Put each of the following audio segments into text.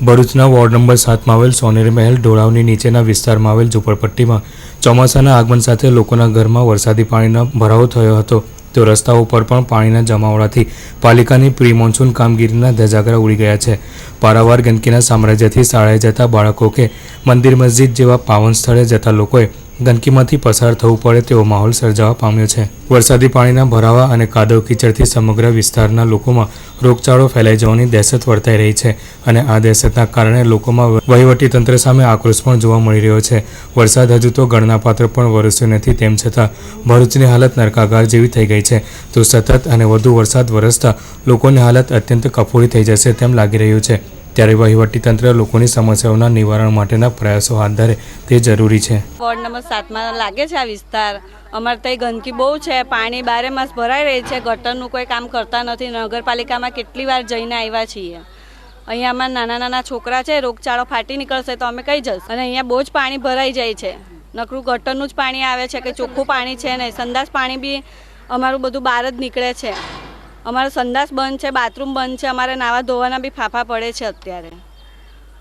ભરૂચના ward number સાતમાં આવેલ સોનેરી મહેલ ઢોળાવની નીચેના વિસ્તારમાં આવેલ ઝૂંપડપટ્ટીમાં ચોમાસાના આગમન સાથે લોકોના ઘરમાં વરસાદી પાણીનો ભરાવો થયો હતો. તો રસ્તાઓ પર પણ પાણીના જમાવડાથી પાલિકાની પ્રી મોન્સૂન કામગીરીના ધજાગરા ઉડી ગયા છે. પારાવાર ગંદકીના સામ્રાજ્યથી શાળાએ જતા બાળકો કે મંદિર, મસ્જિદ જેવા પાવન સ્થળે જતા લોકોએ ગંદકીમાંથી પસાર થવું પડે તેવો માહોલ સર્જાવા પામ્યો છે. વરસાદી પાણીના ભરાવા અને કાદવ કીચડથી સમગ્ર વિસ્તારના લોકોમાં રોગચાળો ફેલાઈ જવાની દહેશત વર્તાઈ રહી છે અને આ દહેશતના કારણે લોકોમાં વહીવટી તંત્ર સામે આક્રોશ પણ જોવા મળી રહ્યો છે. વરસાદ હજુ તો ગણનાપાત્ર પણ વરસ્યો નથી, તેમ છતાં ભરૂચની હાલત નરકાગાર જેવી થઈ ગઈ છે. તો સતત અને વધુ વરસાદ વરસતા લોકોની હાલત અત્યંત કફોડી થઈ જશે તેમ લાગી રહ્યું છે. ત્યારે વહીવટીતંત્ર લોકોની સમસ્યાઓના નિવારણ માટેના પ્રયાસો હાથ ધરે તે જરૂરી છે. વોર્ડ નંબર સાતમાં લાગે છે આ વિસ્તાર. અમારે ત્યાં ગંદકી બહુ છે, પાણી બારે માસ ભરાઈ રહી છે, ગટરનું કોઈ કામ કરતા નથી, નગરપાલિકામાં કેટલી વાર જઈને આવ્યા છીએ. અહીંયા અમારા નાના નાના છોકરા છે, રોગચાળો ફાટી નીકળશે તો અમે કઈ જશું અને અહીંયા બહુ જ પાણી ભરાઈ જાય છે. નકરું ગટરનું જ પાણી આવે છે કે ચોખ્ખું પાણી છે નહીં સંદાસ પાણી બી અમારું બધું બહાર જ નીકળે છે. અમારો સંદાસ બંધ છે, બાથરૂમ બંધ છે, અમારે નાવા ધોવાના બી ફાફા પડે છે અત્યારે.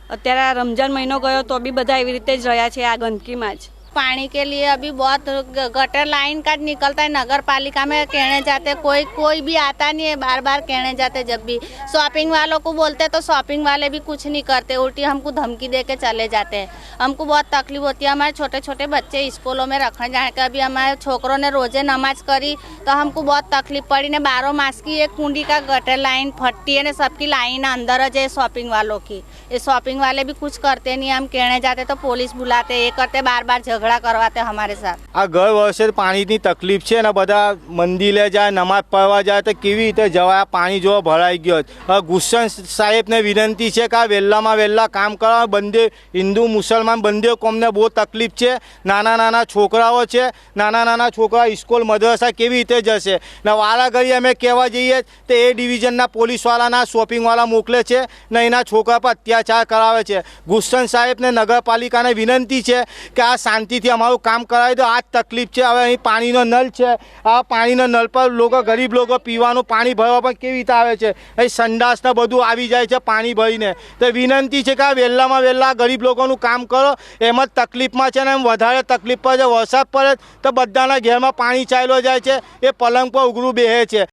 અત્યારે આ રમજાન મહિનો ગયો તો બી બધા એવી રીતે જ રહ્યા છે આ ગંદકીમાં જ. पानी के लिए अभी बहुत गटर लाइन का निकलता है नगर पालिका में कहने जाते, कोई कोई भी आता नहीं है बार बार कहने जाते जब भी। शॉपिंग वालों को बोलते तो शॉपिंग वाले भी कुछ नहीं करते, उल्टी हमको धमकी दे के चले जाते हैं। हमको बहुत तकलीफ़ होती है, हमारे छोटे छोटे बच्चे स्कूलों में रखने जाने के, अभी हमारे छोकरों ने रोज़े नमाज़ करी तो हमको बहुत तकलीफ़ पड़ी। ने बारह मास की एक कुंडी का गटर लाइन फटती है, ने सबकी लाइन अंदर है शॉपिंग वालों की। ये शॉपिंग वाले भी कुछ करते नहीं, हम कहने जाते तो पुलिस बुलाते, ये करते बार बार करवाते हमारे साथ આ ગર વર્ષે પાણીની તકલીફ છે ને બધા મંદિરે જાય નમાજ પઢવા જાય તો કેવી રીતે જવાય આ પાણી જો ભરાઈ ગયો છે. હવે ગુસ્સન સાહેબને વિનંતી છે કે આ વહેલામાં વહેલા કામ કરવા બંને હિન્દુ મુસલમાન બંને કોમને બહુ તકલીફ છે નાના નાના છોકરાઓ છે નાના નાના છોકરા સ્કૂલ મદ્રસા કેવી રીતે જશે ને વારા ઘડી અમે કહેવા જઈએ તો એ ડિવિઝનના પોલીસવાળાના શોપિંગવાળા મોકલે છે ને એના છોકરા પર અત્યાચાર કરાવે છે ગુસ્સન સાહેબને નગરપાલિકાને વિનંતી છે કે આ શાંતિથી અમારું કામ કરાવી દો. આ તકલીફ છે. હવે અહીં પાણીનો નલ છે. આ પાણીનો નળ પર લોકો, ગરીબ લોકો પીવાનું પાણી ભરવા પણ કેવી રીતે આવે છે? અહીં સંડાસને બધું આવી જાય છે પાણી ભરીને. તો વિનંતી છે કે આ વહેલામાં વહેલા ગરીબ લોકોનું કામ કરો. એમ જ તકલીફમાં છે ને એમ વધારે તકલીફ પડે વરસાદ પડે તો બધાના ઘેરમાં પાણી ચાલ્યો જાય છે. એ પલંગ પર ઉઘરું બેહે છે.